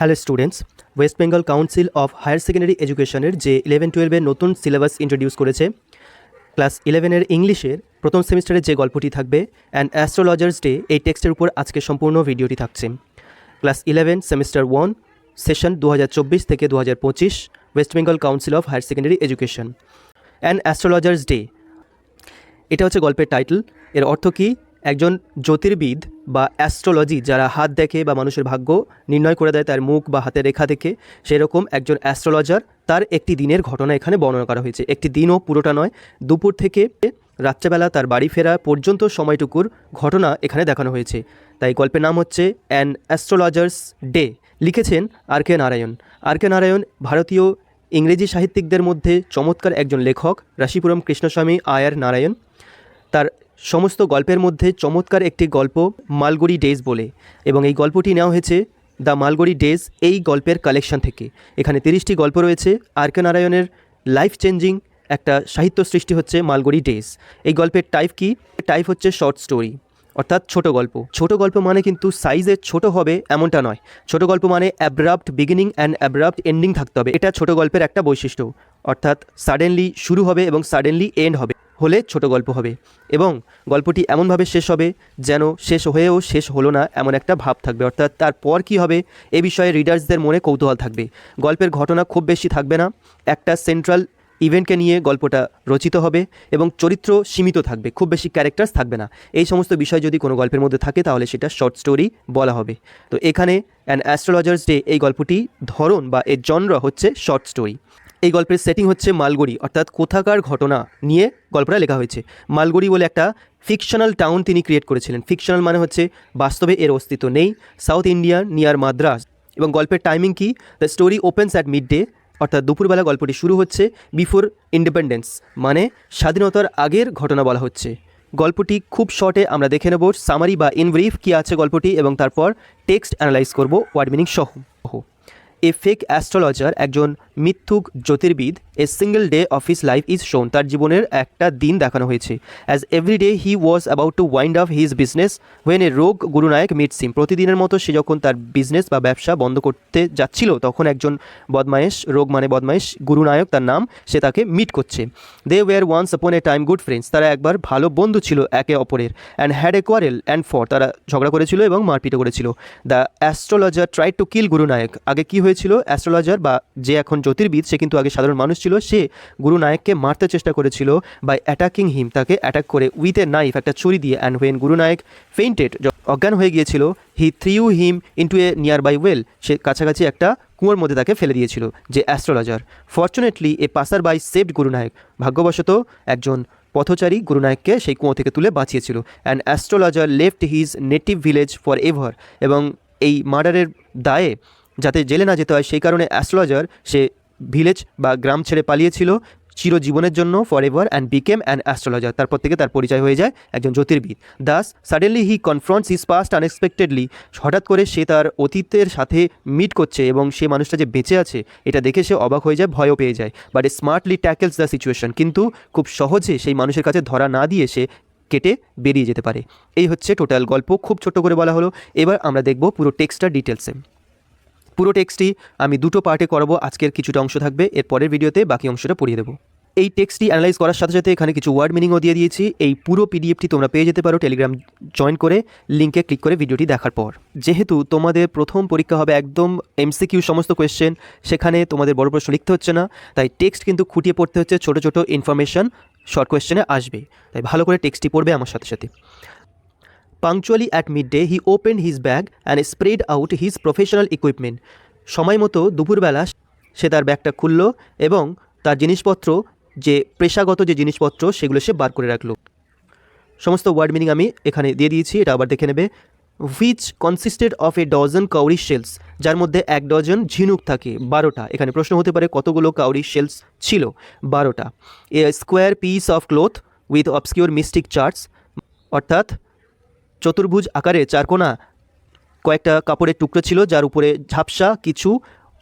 Hello students West Bengal council of higher secondary এডুকেশনের যে eleven টুয়েলভের নতুন সিলেবাস ইন্ট্রোডিউস করেছে ক্লাস ইলেভেনের ইংলিশের প্রথম সেমিস্টারে যে গল্পটি থাকবে অ্যান্ড অ্যাস্ট্রোলজার্স ডে এই টেক্সটের উপর আজকে সম্পূর্ণ ভিডিওটি থাকছে। Class eleven semester one session দু হাজার চব্বিশ থেকে দু হাজার পঁচিশ West Bengal council of higher secondary education and astrologer's day এটা হচ্ছে গল্পের টাইটেল এর অর্থ কি? একজন জ্যোতির্বিদ বা অ্যাস্ট্রোলজি যারা হাত দেখে বা মানুষের ভাগ্য নির্ণয় করে দেয়, তার মুখ বা হাতের রেখা দেখে, সেরকম একজন অ্যাস্ট্রোলজার তার একটি দিনের ঘটনা এখানে বর্ণনা করা হয়েছে। একটি দিনও পুরোটা নয়, দুপুর থেকে রাত্রেবেলা তার বাড়ি ফেরা পর্যন্ত সময়টুকুর ঘটনা এখানে দেখানো হয়েছে। তাই গল্পের নাম হচ্ছে অ্যান অ্যাস্ট্রোলজার্স ডে লিখেছেন আর কে নারায়ণ। আর কে নারায়ণ ভারতীয় ইংরেজি সাহিত্যিকদের মধ্যে চমৎকার একজন লেখক, রাশিপুরম কৃষ্ণস্বামী আয়ার নারায়ণ। তার সমস্ত গল্পের মধ্যে চমৎকার একটি গল্প মালগুড়ি ডেজ বলে, এবং এই গল্পটি নেওয়া হয়েছে দ্য মালগুড়ি ডেজ এই গল্পের কালেকশন থেকে। এখানে তিরিশটি গল্প রয়েছে। আর কে নারায়ণের লাইফ চেঞ্জিং একটা সাহিত্য সৃষ্টি হচ্ছে মালগুড়ি ডেজ। এই গল্পের টাইপ কি? টাইপ হচ্ছে শর্ট স্টোরি, অর্থাৎ ছোট গল্প। ছোট গল্প মানে কিন্তু সাইজে ছোট হবে এমনটা নয়। ছোট গল্প মানে abrupt beginning and abrupt ending থাকতে হবে। এটা ছোট গল্পের একটা বৈশিষ্ট্য, অর্থাৎ সাডেনলি শুরু হবে এবং সাডেনলি এন্ড হবে। হলে ছোট গল্প হবে এবং গল্পটি এমনভাবে শেষ হবে যেন শেষ হয়েও শেষ হলো না এমন একটা ভাব থাকবে। অর্থাৎ তারপর কি হবে এ বিষয়ে রিডার্সদের মনে কৌতূহল থাকবে। গল্পের ঘটনা খুব বেশি থাকবে না। একটা সেন্ট্রাল ইভেন্টকে নিয়ে গল্পটা রচিত হবে এবং চরিত্র সীমিত থাকবে। খুব বেশি ক্যারেক্টার্স থাকবে না। এই সমস্ত বিষয় যদি কোনো গল্পের মধ্যে থাকে তাহলে সেটা শর্ট স্টোরি বলা হবে। তো এখানে অ্যান অ্যাস্ট্রোলজার্স ডে এই গল্পটি ধরন বা এর জনরা হচ্ছে শর্ট স্টোরি এই গল্পের সেটিং হচ্ছে মালগুড়ি, অর্থাৎ কোথাকার ঘটনা নিয়ে গল্পটা লেখা হয়েছে। মালগুড়ি বলে একটা ফিকশনাল টাউন তিনি ক্রিয়েট করেছিলেন। ফিকশনাল মানে হচ্ছে বাস্তবে এর অস্তিত্ব নেই সাউথ ইন্ডিয়ান নিয়ার মাদ্রাস এবং গল্পের টাইমিং কি? The story opens at midday অর্থাৎ দুপুরবেলা গল্পটি শুরু হচ্ছে বিফোর ইন্ডিপেন্ডেন্স মানে স্বাধীনতার আগের ঘটনা বলা হচ্ছে। গল্পটি খুব শর্টে আমরা দেখে নেব সামারি বা ইনব্রিফ কী আছে গল্পটি, এবং তারপর টেক্সট অ্যানালাইজ করব ওয়ার্ড মিনিং সহ। এ ফেক অ্যাস্ট্রোলজার একজন মিথ্যুক জ্যোতির্বিদ a single day of his life is shown তার জীবনের একটা দিন দেখানো হয়েছে। As every day he was about to wind up his business when a rogue Gurunayak meet সিম প্রতিদিনের মতো সে যখন তার বিজনেস বা ব্যবসা বন্ধ করতে যাচ্ছিল, তখন একজন বদমায়েশ রোগ মানে বদমায়েশ গুরুনায়ক তার নাম, সে তাকে মিট করছে। They were once upon A time good friends তারা একবার ভালো বন্ধু ছিল একে অপরের। And had a quarrel and for তারা ঝগড়া করেছিল এবং মারপিটও করেছিল। The astrologer try to kill Gurunayak আগে কি হয়েছিল অ্যাস্ট্রোলজার বা যে এখন জ্যোতির্বিদ, সে কিন্তু আগে সাধারণ মানুষ ছিল, সে গুরু নায়ককে মারতে চেষ্টা করেছিল বাই অ্যাটাকিং হিম তাকে অ্যাটাক করে উইথ এ নাইফ একটা ছুরি দিয়ে and when Guru Naik fainted অজ্ঞান হয়ে গিয়েছিল he threw him into a nearby well সে কাছাকাছি একটা কুয়োর মধ্যে তাকে ফেলে দিয়েছিল, যে astrologer fortunately a passer by saved Gurunayak ভাগ্যবশত একজন পথচারী গুরুনায়ককে সেই কুয়ো থেকে তুলে বাঁচিয়েছিল and astrologer left his native village forever এবং এই মার্ডারের দায়ে যাতে জেলে না যেতে হয়। সেই কারণে অ্যাস্ট্রোলজার সে ভিলেজ বা গ্রাম ছেড়ে পালিয়েছিল চিরজীবনের জন্য forever and became an astrologer তারপর থেকে তার পরিচয় হয়ে যায় একজন জ্যোতির্বিদ। Thus suddenly he confronts his past unexpectedly হঠাৎ করে সে তার অতীতের সাথে মিট করছে এবং সে মানুষটা যে বেঁচে আছে, এটা দেখে সে অবাক হয়ে যায়, ভয়ও পেয়ে যায়। But a smartly tackles the situation কিন্তু খুব সহজে সেই মানুষের কাছে ধরা না দিয়ে সে কেটে বেরিয়ে যেতে পারে। এই হচ্ছে টোটাল গল্প। খুব ছোট করে বলা হলো। এবার আমরা দেখব পুরো টেক্সটটা ডিটেলসে পুরো টেক্সটটি আমি দুটো পার্টে করাবো, আজকের কিছুটা অংশ থাকবে, এর পরের ভিডিওতে বাকি অংশটা পড়িয়ে দেবো। এই টেক্সটটি অ্যানালাইজ করার সাথে সাথে এখানে কিছু ওয়ার্ড মিনিংও দিয়ে দিয়েছি। এই পুরো পিডিএফটি তোমরা পেয়ে যেতে পারো টেলিগ্রাম জয়েন করে লিঙ্কে ক্লিক করে ভিডিওটি দেখার পর। যেহেতু তোমাদের প্রথম পরীক্ষা হবে একদম এমসিকিউ সমস্ত কোয়েশ্চেন সেখানে তোমাদের বড় প্রশ্ন লিখতে হচ্ছে না, তাই টেক্সট কিন্তু খুঁটিয়ে পড়তে হচ্ছে ছোটো ছোটো ইনফরমেশন শর্ট কোয়েশ্চেনে আসবে। তাই ভালো করে টেক্সটটি পড়বে আমার সাথে সাথে। Punctually at midday he open his bag and spread out his professional equipment সময় মতো দুপুরবেলা সে তার ব্যাগটা খুললো এবং তার জিনিসপত্র যে পেশাগত যে জিনিসপত্র, সেগুলো সে বার করে রাখল। সমস্ত ওয়ার্ড মিনিং আমি এখানে দিয়ে দিয়েছি, এটা আবার দেখে নেবে। Which consisted of a dozen cowrie shells যার মধ্যে এক ডজন ঝিনুক থাকে, বারোটা। এখানে প্রশ্ন হতে পারে, কতগুলো কাউরি শেলস ছিল? বারোটা। A square piece of cloth with obscure mystic charts অর্থাৎ চতুর্ভুজ আকারে চারকোনা কয়েকটা কাপড়ের টুকরো ছিল, যার উপরে ঝাপসা কিছু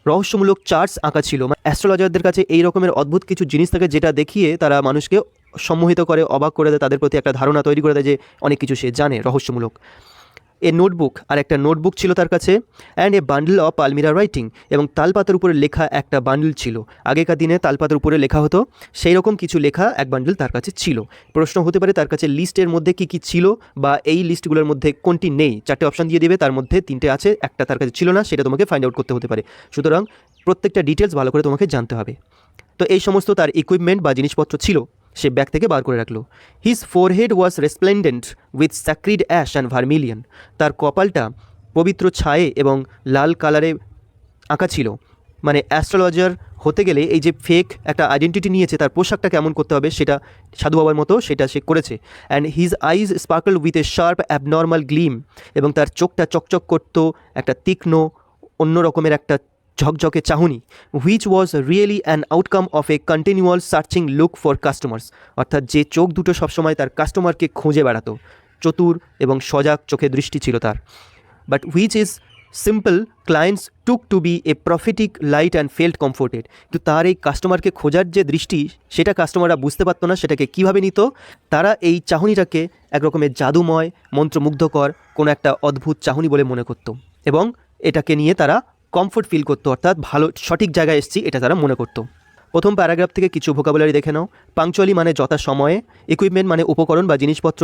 রহস্যমূলক চার্জ আঁকা ছিল। অ্যাস্ট্রোলজারদের কাছে এই রকমের অদ্ভুত কিছু জিনিস থাকে, যেটা দেখিয়ে তারা মানুষকে সম্মোহিত করে, অবাক করে দেয়, তাদের প্রতি একটা ধারণা তৈরি করে দেয় যে অনেক কিছু সে জানে রহস্যমূলক। এ নোটবুক আর একটা নোটবুক ছিল তার কাছে and a bundle of palmyra writing এবং তালপাতার উপরে লেখা একটা বান্ডল ছিল। আগেকার দিনে তালপাতার উপরে লেখা হতো, সেই রকম কিছু লেখা এক বান্ডল তার কাছে ছিল। প্রশ্ন হতে পারে তার কাছে লিস্টের মধ্যে কি কি ছিল, বা এই লিস্টগুলোর মধ্যে কোনটি নেই। চারটে অপশান দিয়ে দেবে, তার মধ্যে তিনটে আছে, একটা তার কাছে ছিল না, সেটা তোমাকে ফাইন্ড আউট করতে হতে পারে। সুতরাং প্রত্যেকটা ডিটেলস ভালো করে তোমাকে জানতে হবে। তো এই সমস্ত তার ইকুইপমেন্ট বা জিনিসপত্র ছিল। সে ব্যাগ থেকে বার করে রাখল। His forehead was resplendent with sacred ash and vermilion তার কপালটা পবিত্র ছায়ে এবং লাল কালারে আঁকা ছিল। মানে অ্যাস্ট্রোলজার হতে গেলে এই যে ফেক একটা আইডেন্টিটি নিয়েছে, তার পোশাকটা কেমন করতে হবে সেটা সাধু বাবার মতো সেটা সে করেছে। And his eyes sparkle with a sharp abnormal gleam এবং তার চোখটা চকচক করতো একটা তীক্ষ্ণ, অন্য রকমের একটা ঝকঝকে চাহনি which was really an outcome of a continual searching look for customers অর্থাৎ যে চোখ দুটো সবসময় তার কাস্টমারকে খুঁজে বেড়াতো, চতুর এবং সজাগ চোখে দৃষ্টি ছিল তার। But which is simple clients took to be a prophetic light and felt comforted কিন্তু তার এই কাস্টমারকে খোঁজার যে দৃষ্টি, সেটা কাস্টমাররা বুঝতে পারতো না, সেটাকে কীভাবে নিত? তারা এই চাহনিটাকে একরকমের জাদুময়, মন্ত্রমুগ্ধকর, কোনো একটা অদ্ভুত চাহনি বলে মনে করতো। এবং এটাকে নিয়ে তারা কমফোর্ট ফিল করতো, অর্থাৎ ভালো, সঠিক জায়গায় এসেছি, এটা তারা মনে করতো। প্রথম প্যারাগ্রাফ থেকে কিছু ভোকাবুলারি দেখে নাও। পাংচুয়ালি মানে যথা সময়ে ইকুইপমেন্ট মানে উপকরণ বা জিনিসপত্র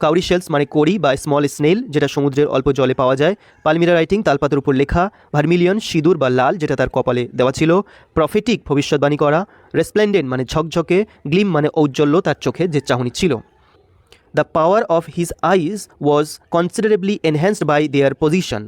কাউরি শেলস মানে কড়ি বা স্মল স্নেল যেটা সমুদ্রের অল্প জলে পাওয়া যায় পালমিরা রাইটিং তালপাতার উপর লেখা ভার্মিলিয়ন সিঁদুর বা লাল, যেটা তার কপালে দেওয়া ছিল প্রফেটিক ভবিষ্যৎবাণী করা রেসপ্লেন্ডেন্ট মানে ঝকঝকে গ্লিম মানে ঔজ্জ্বল্য, তার চোখে যে চাহনি ছিল। The power of his eyes was considerably enhanced by their position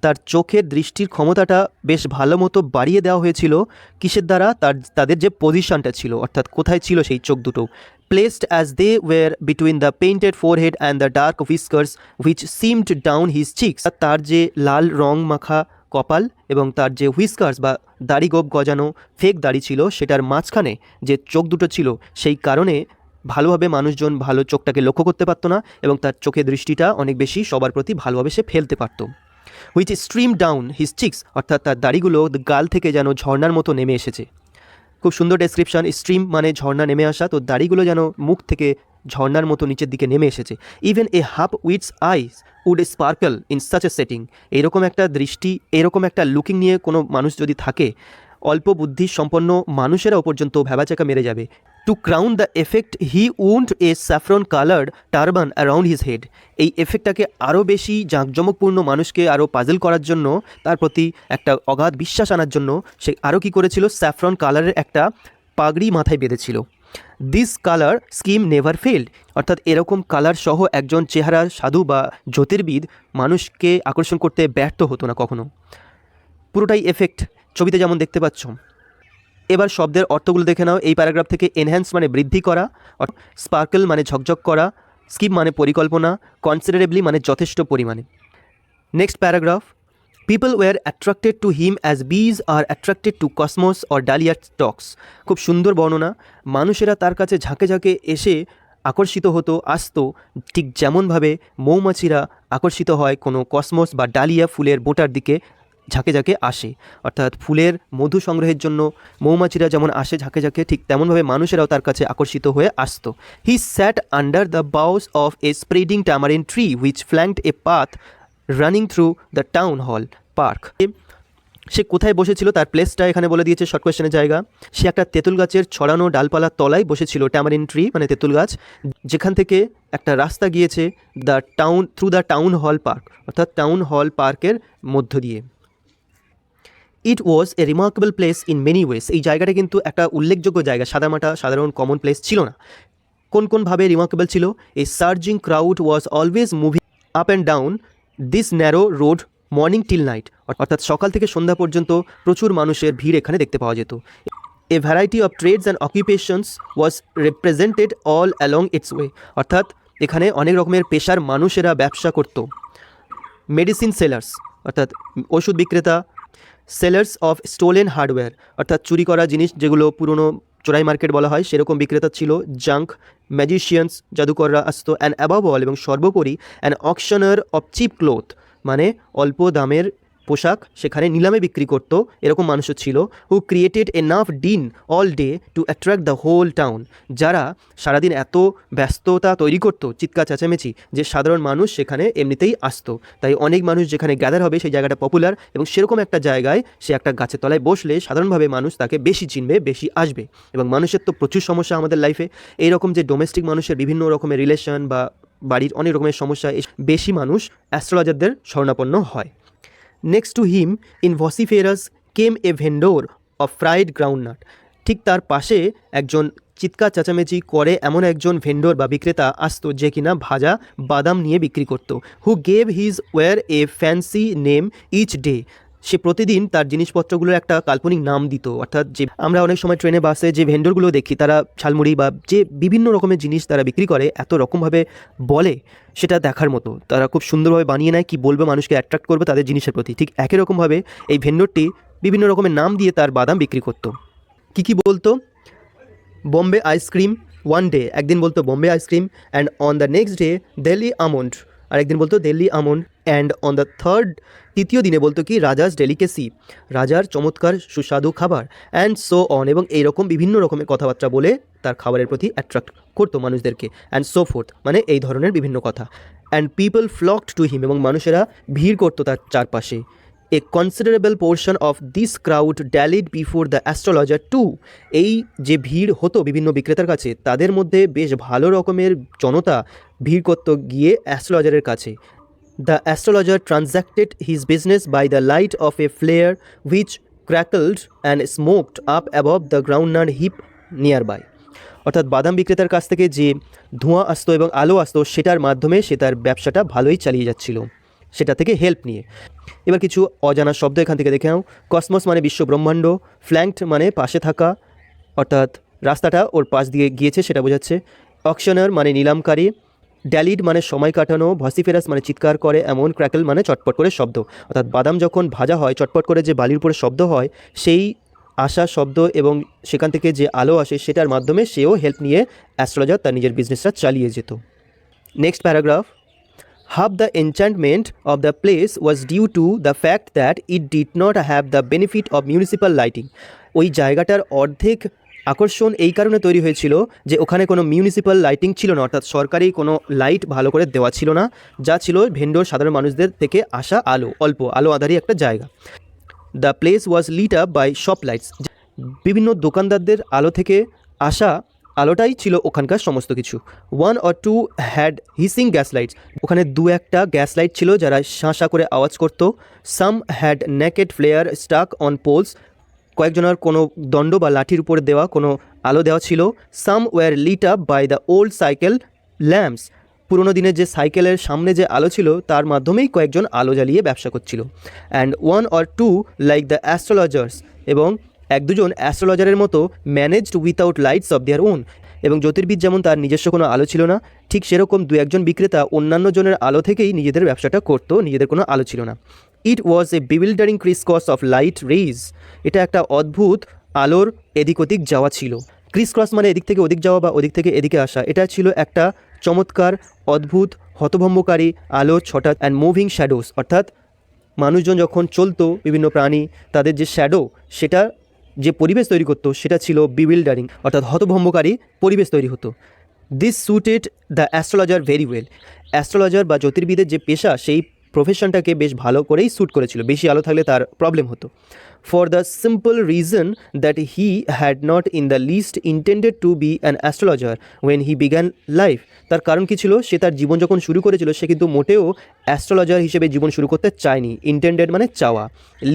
তার চোখের দৃষ্টির ক্ষমতাটা বেশ ভালো মতো বাড়িয়ে দেওয়া হয়েছিল কিসের দ্বারা? তার, তাদের যে পজিশনটা ছিল, অর্থাৎ কোথায় ছিল সেই চোখ দুটো। Placed as they were between the painted forehead and the dark whiskers which seemed down his cheeks তার যে লাল রং মাখা কপাল এবং তার যে হুইস্কার্স বা দাড়ি গোপ গজানো ফেক দাড়ি ছিল, সেটার মাঝখানে যে চোখ দুটো ছিল, সেই কারণে ভালোভাবে মানুষজন ভালো চোখটাকে লক্ষ্য করতে পারতো না এবং তার চোখের দৃষ্টিটা অনেক বেশি সবার প্রতি ভালোভাবে সে ফেলতে পারতো। Which stream down his cheeks অর্থাৎ তার দাড়িগুলো গাল থেকে যেন ঝর্ণার মতো নেমে এসেছে। খুব সুন্দর ডেসক্রিপশন স্ট্রিম মানে ঝর্ণা নেমে আসা, তো দাড়িগুলো যেন মুখ থেকে ঝর্ণার মতো নিচের দিকে নেমে এসেছে। Even a half wit's eyes would sparkle in such a setting এরকম একটা দৃষ্টি, এরকম একটা লুকিং নিয়ে কোনো মানুষ যদি থাকে, অল্প বুদ্ধি সম্পন্ন মানুষেরাও পর্যন্ত ভ্যাবাচাকা মেরে যাবে। To crown the effect he wound a saffron coloured turban around his head এই এফেক্টটাকে আরও বেশি জাঁকজমকপূর্ণ মানুষকে আরও পাজল করার জন্য, তার প্রতি একটা অগাধ বিশ্বাস আনার জন্য, সে আরও কী করেছিল? স্যাফরন কালারের একটা পাগড়ি মাথায় বেঁধেছিল। This colour scheme never failed অর্থাৎ এরকম কালার সহ একজন চেহারার সাধু বা জ্যোতির্বিদ মানুষকে আকর্ষণ করতে ব্যর্থ হতো না কখনো। পুরোটাই এফেক্ট ছবিতে যেমন দেখতে পাচ্ছ। এবার শব্দের অর্থগুলো দেখে নাও। এই প্যারাগ্রাফ থেকে এনহ্যান্স মানে বৃদ্ধি করা স্পার্কল মানে ঝকঝক করা স্কিম মানে পরিকল্পনা কনসিডারেবলি মানে যথেষ্ট পরিমাণে। Next paragraph people were attracted to him as bees are attracted to cosmos or dahlia stalks খুব সুন্দর বর্ণনা। মানুষেরা তার কাছে ঝাঁকে ঝাঁকে এসে আকর্ষিত হতো, আসতো। ঠিক যেমনভাবে মৌমাছিরা আকর্ষিত হয় কোনো কসমোস বা ডালিয়া ফুলের বোটার দিকে ঝাঁকে ঝাঁকে আসে। অর্থাৎ ফুলের মধু সংগ্রহের জন্য মৌমাছিরা যেমন আসে ঝাঁকে ঝাঁকে, ঠিক তেমনভাবে মানুষেরাও তার কাছে আকর্ষিত হয়ে আসতো। He sat under the boughs of a spreading tamarind tree which flanked a path running through the town hall park সে কোথায় বসেছিল? তার প্লেসটা এখানে বলে দিয়েছে শর্ট কোয়েশ্চেনের জায়গা। সে একটা তেঁতুল গাছের ছড়ানো ডালপালার তলায় বসেছিল ট্যামারিন ট্রি মানে তেঁতুল গাছ। যেখান থেকে একটা রাস্তা গিয়েছে the town through the town hall park অর্থাৎ টাউন হল পার্কের মধ্য দিয়ে। It was a remarkable place in many ways এই জায়গাটা কিন্তু একটা উল্লেখযোগ্য জায়গা। সাদামাটা সাধারণ কমন প্লেস ছিল না। কোন কোনভাবে রিমার্কেবল ছিল? এই surging crowd was always moving up and down this narrow road morning till night অর্থাৎ সকাল থেকে সন্ধ্যা পর্যন্ত প্রচুর মানুষের ভিড় এখানে দেখতে পাওয়া যেত। A variety of trades and occupations was represented all along its way অর্থাৎ এখানে অনেক রকমের পেশার মানুষেরা ব্যবসা করত। মেডিসিন সেলার্স অর্থাৎ ওষুধ বিক্রেতা সেলার্স অফ স্টোলেন হার্ডওয়্যার অর্থাৎ চুরি করা জিনিস যেগুলো পুরনো চোরাই মার্কেট বলা হয়, সেরকম বিক্রেতা ছিল জাঙ্ক ম্যাজিশিয়ানস জাদুকররা আসতো অ্যান্ড অ্যাবাভ অল এবং সর্বোপরি an auctioneer of cheap cloth মানে অল্প দামের পোশাক সেখানে নিলামে বিক্রি করতো, এরকম মানুষও ছিল who created enough din all day to attract the whole town যারা সারাদিন এত ব্যস্ততা তৈরি করত, চিৎকার চেঁচামেচি, যে সাধারণ মানুষ সেখানে এমনিতেই আসতো। তাই অনেক মানুষ যেখানে গ্যাদার হবে সেই জায়গাটা পপুলার এবং সেরকম একটা জায়গায় সে একটা গাছের তলায় বসলে সাধারণভাবে মানুষ তাকে বেশি চিনবে, বেশি আসবে এবং মানুষের তো প্রচুর সমস্যা আমাদের লাইফে এইরকম যে ডোমেস্টিক মানুষের বিভিন্ন রকমের রিলেশন বা বাড়ির অনেক রকমের সমস্যা বেশি মানুষ অ্যাস্ট্রোলজারদের শরণাপন্ন হয়। Next to him in vociferous came a vendor of fried groundnut ঠিক তার পাশে একজন চিৎকার চেঁচামেচি করে এমন একজন ভেন্ডর বা বিক্রেতা আসতো যে কিনা ভাজা বাদাম নিয়ে বিক্রি করত who gave his ware a fancy name each day সে প্রতিদিন তার জিনিসপত্রগুলোর একটা কাল্পনিক নাম দিত। অর্থাৎ যে আমরা অনেক সময় ট্রেনে, বাসে যে ভেন্ডরগুলো দেখি, তারা ঝালমুড়ি বা যে বিভিন্ন রকমের জিনিস তারা বিক্রি করে, এত রকমভাবে বলে সেটা দেখার মতো। তারা খুব সুন্দরভাবে বানিয়ে নেয়, কি বলবে মানুষকে অ্যাট্রাক্ট করবে তাদের জিনিসের প্রতি। ঠিক একই রকমভাবে এই ভেন্ডরটি বিভিন্ন রকমের নাম দিয়ে তার বাদাম বিক্রি করতো। কী কী বলতো? বম্বে আইসক্রিম ওয়ান ডে, একদিন বলতো Bombay ice cream and on the next day Delhi almond. আর একদিন বলতো দিল্লি আমন অ্যান্ড অন দ্য থার্ড তৃতীয় দিনে বলতো কি রাজাস ডেলিকেসি রাজার চমৎকার সুস্বাদু খাবার অ্যান্ড সো অন এবং এইরকম বিভিন্ন রকমের কথাবার্তা বলে তার খাবারের প্রতি অ্যাট্রাক্ট করতো মানুষদেরকে অ্যান্ড সো ফোর্থ মানে এই ধরনের বিভিন্ন কথা and people flocked to him এবং মানুষেরা ভিড় করতো তার চারপাশে। A considerable portion of this crowd dallied before the astrologer too এই যে ভিড় হতো বিভিন্ন বিক্রেতার কাছে, তাদের মধ্যে বেশ ভালো রকমের জনতা ভিড় করতো গিয়ে অ্যাস্ট্রোলজারের কাছে। The astrologer transacted his business by the light of a flare which crackled and smoked up above the groundnut heap nearby অর্থাৎ বাদাম বিক্রেতার কাছ থেকে যে ধোঁয়া আসতো এবং আলো আসতো, সেটার মাধ্যমে সে তার ব্যবসাটা ভালোই চালিয়ে যাচ্ছিল। সেটা থেকে হেল্প নিয়ে। এবার কিছু অজানা শব্দ এখান থেকে দেখে নাও। কসমস মানে বিশ্ব ব্রহ্মাণ্ড ফ্ল্যাঙ্কড মানে পাশে থাকা, অর্থাৎ রাস্তাটা ওর পাশ দিয়ে গিয়েছে সেটা বোঝাচ্ছে। অকশনার মানে নিলামকারী ড্যালিড মানে সময় কাটানো ভসিফেরাস মানে চিৎকার করে, এমন ক্র্যাকেল মানে চটপট করে শব্দ। অর্থাৎ বাদাম যখন ভাজা হয়, চটপট করে যে বালির উপরে শব্দ হয়, সেই আসা শব্দ এবং সেখান থেকে যে আলো আসে সেটার মাধ্যমে সেও হেল্প নিয়ে অ্যাস্ট্রোলজার তার নিজের বিজনেসটা চালিয়ে যেত। Next paragraph Half the enchantment of the place was due to the fact that it did not have the benefit of municipal lighting. ওই জায়গাটার অর্ধেক আকর্ষণ এই কারণে তৈরি হয়েছিল যে ওখানে কোনো মিউনিসিপ্যাল লাইটিং ছিল না, অর্থাৎ সরকারি কোনো লাইট ভালো করে দেওয়া ছিল না, যা ছিল ভেন্ডর সাধারণ মানুষদের থেকে আসা আলো, অল্প আলো আধারী একটা জায়গা the place was lit up by shop lights বিভিন্ন দোকানদারদের আলো থেকে আসা আলোটাই ছিল ওখানকার সমস্ত কিছু। One or two had hissing gas lights ওখানে দু একটা গ্যাস লাইট ছিল যারা শাঁসা করে আওয়াজ করতো। Some had naked flare stuck on poles কয়েকজনের কোনো দণ্ড বা লাঠির উপরে দেওয়া কোনো আলো দেওয়া ছিল। Some were lit up by the old cycle lamps পুরোনো দিনের যে সাইকেলের সামনে যে আলো ছিল, তার মাধ্যমেই কয়েকজন আলো জ্বালিয়ে ব্যবসা করছিল। And one or two like the astrologers এবং এক দুজন অ্যাস্ট্রোলজারের মতো managed without lights of their own এবং জ্যোতির্বিদ যেমন তার নিজস্ব কোনো আলো ছিল না, ঠিক সেরকম দু একজন বিক্রেতা অন্যান্য জনের আলো থেকেই নিজেদের ব্যবসাটা করতো, নিজেদের কোনো আলো ছিল না। It was a bewildering crisscross of light rays এটা একটা অদ্ভুত আলোর এদিক ওদিক যাওয়া ছিল। ক্রিস ক্রস মানে এদিক থেকে ওদিক যাওয়া বা ওদিক থেকে এদিকে আসা। এটা ছিল একটা চমৎকার, অদ্ভুত, হতভম্বকারী আলো ছটা অ্যান্ড মুভিং শ্যাডোস অর্থাৎ মানুষজন যখন চলতো, বিভিন্ন প্রাণী, তাদের যে শ্যাডো সেটা যে পরিবেশ তৈরি করতো, সেটা ছিল বিবিল্ডারিং, অর্থাৎ হতভম্বকারী পরিবেশ তৈরি হতো। This suited the astrologer very well astrologer বা জ্যোতির্বিদের যে পেশা, সেই প্রফেশনটাকে বেশ ভালো করেই স্যুট করেছিল। বেশি আলো থাকলে তার প্রবলেম হতো। For the simple reason that he had not in the least intended to be an astrologer when he began life তার কারণ কী ছিল? সে তার জীবন যখন শুরু করেছিল, সে কিন্তু মোটেও অ্যাস্ট্রোলজার হিসেবে জীবন শুরু করতে চায়নি। ইন্টেন্ডেড মানে চাওয়া।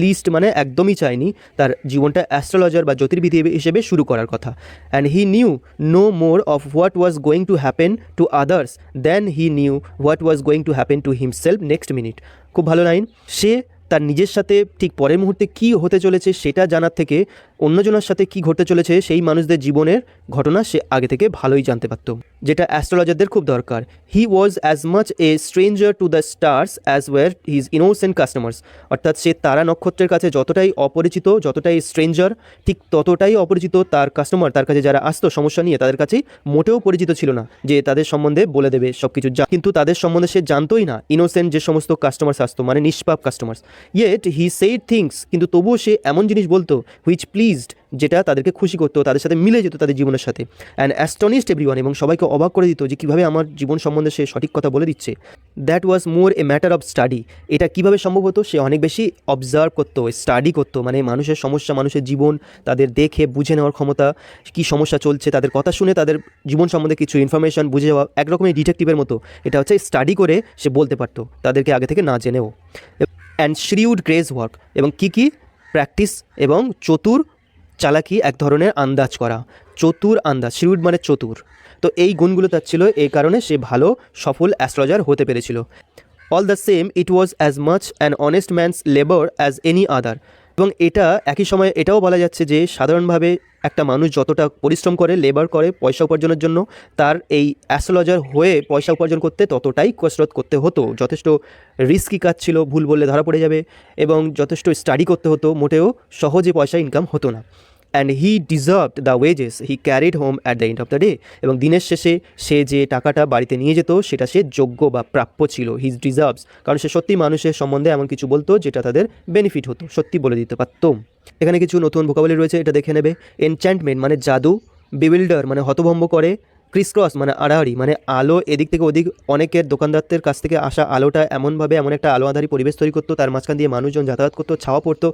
লিস্ট মানে একদমই চায়নি তার জীবনটা অ্যাস্ট্রোলজার বা জ্যোতির্বিধি হিসেবে শুরু করার কথা। And he knew no more of what was going to happen to others than he knew what was going to happen to himself next minute খুব ভালো লাইন সে তার নিজের সাথে ঠিক পরের মুহূর্তে কী হতে চলেছে সেটা জানার থেকে অন্যজনের সাথে কী ঘটতে চলেছে সেই মানুষদের জীবনের ঘটনা সে আগে থেকে ভালোই জানতে পারত। যেটা অ্যাস্ট্রোলজারদের খুব দরকার। He was as much a stranger to the stars as were his innocent customers অর্থাৎ সে তারা নক্ষত্রের কাছে যতটাই অপরিচিত, যতটাই স্ট্রেঞ্জার ঠিক ততটাই অপরিচিত তার কাস্টমার তার কাছে যারা আসতো, সমস্যা নিয়ে তাদের কাছেই মোটেও পরিচিত ছিল না। যে তাদের সম্বন্ধে বলে দেবে সব কিছু কিন্তু তাদের সম্বন্ধে সে জানতোই না। ইনোসেন্ট যে সমস্ত কাস্টমার্স আসতো মানে নিষ্পাপ customers yet he said things কিন্তু তবুও সে এমন জিনিস বলতো হুইচ প্লিজড যেটা তাদেরকে খুশি করতো, তাদের সাথে মিলে যেত তাদের জীবনের সাথে। অ্যান্ড অ্যাস্টনিস্ট এভরিওয়ান এবং সবাইকে অবাক করে দিত যে কীভাবে আমার জীবন সম্বন্ধে সে সঠিক কথা বলে দিচ্ছে। That was more a matter of study এটা কীভাবে সম্ভব হতো? সে অনেক বেশি অবজার্ভ করতো স্টাডি করতো মানে মানুষের সমস্যা, মানুষের জীবন, তাদের দেখে, বুঝে নেওয়ার ক্ষমতা, কী সমস্যা চলছে, তাদের কথা শুনে, তাদের জীবন সম্বন্ধে কিছু ইনফরমেশন বুঝে যাওয়া একরকমের ডিটেকটিভের মতো। এটা হচ্ছে স্টাডি করে সে বলতে পারতো, তাদেরকে আগে থেকে না জেনেও। অ্যান্ড শ্রিউড গ্রেজ ওয়ার্ক এবং কী কী? প্র্যাকটিস এবং চতুর চালাকি এক ধরনের আন্দাজ করা। চতুর আন্দাজ শ্রিউড মানে চতুর। তো এই গুণগুলো তার ছিল, এই কারণে সে ভালো, সফল অ্যাস্ট্রোলজার হতে পেরেছিল। All the same it was as much an honest man's labour as any other এবং এটা একই সময়ে এটাও বলা যাচ্ছে যে সাধারণভাবে একটা মানুষ যতটা পরিশ্রম করে লেবার করে পয়সা উপার্জনের জন্য, তার এই অ্যাস্ট্রোলজার হয়ে পয়সা উপার্জন করতে ততটাই কসরত করতে হতো। যথেষ্ট রিস্কি কাজ ছিল, ভুল বললে ধরা পড়ে যাবে এবং যথেষ্ট স্টাডি করতে হতো, মোটেও সহজে পয়সা ইনকাম হতো না। And he deserved the wages he carried home at the end of the day এবং দিনের শেষে সে যে টাকাটা বাড়িতে নিয়ে যেত, সেটা সে যোগ্য বা প্রাপ্য ছিল হিজ ডিজার্ভস কারণ সে সত্যি মানুষের সম্বন্ধে এমন কিছু বলতো, যেটা তাদের বেনিফিট হতো, সত্যি বলে দিতে পারতো। এখানে কিছু নতুন ভোকাবলি রয়েছে, এটা দেখে নেবে। এনচ্যান্টমেন্ট মানে জাদু বিবিল্ডার মানে হতভম্ব করে ক্রিসক্রস মানে আড়াআড়ি মানে আলো এদিক থেকে ওদিক, অনেকের দোকানদারদের কাছ থেকে আসা আলোটা এমনভাবে এমন একটা আলো আধারি পরিবেশ তৈরি করতো, তার মাঝখান দিয়ে মানুষজন যাতায়াত করতো, ছাওয়া পড়তো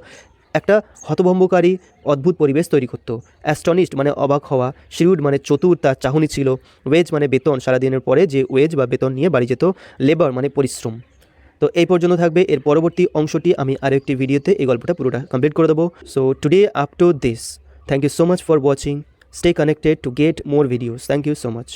একটা হতভম্বকারী অদ্ভুত পরিবেশ তৈরি করতো। অ্যাস্টনিস্ট মানে অবাক হওয়া শিরুড মানে চতুর, তার চাহনি ছিল। ওয়েজ মানে বেতন, সারাদিনের পরে যে ওয়েজ বা বেতন নিয়ে বাড়ি যেত, লেবার মানে পরিশ্রম। তো এই পর্যন্ত থাকবে, এর পরবর্তী অংশটি আমি আরও একটি ভিডিওতে এই গল্পটা পুরোটা কমপ্লিট করে দেবো। So today up to this thank you so much for watching stay connected to get more videos thank you so much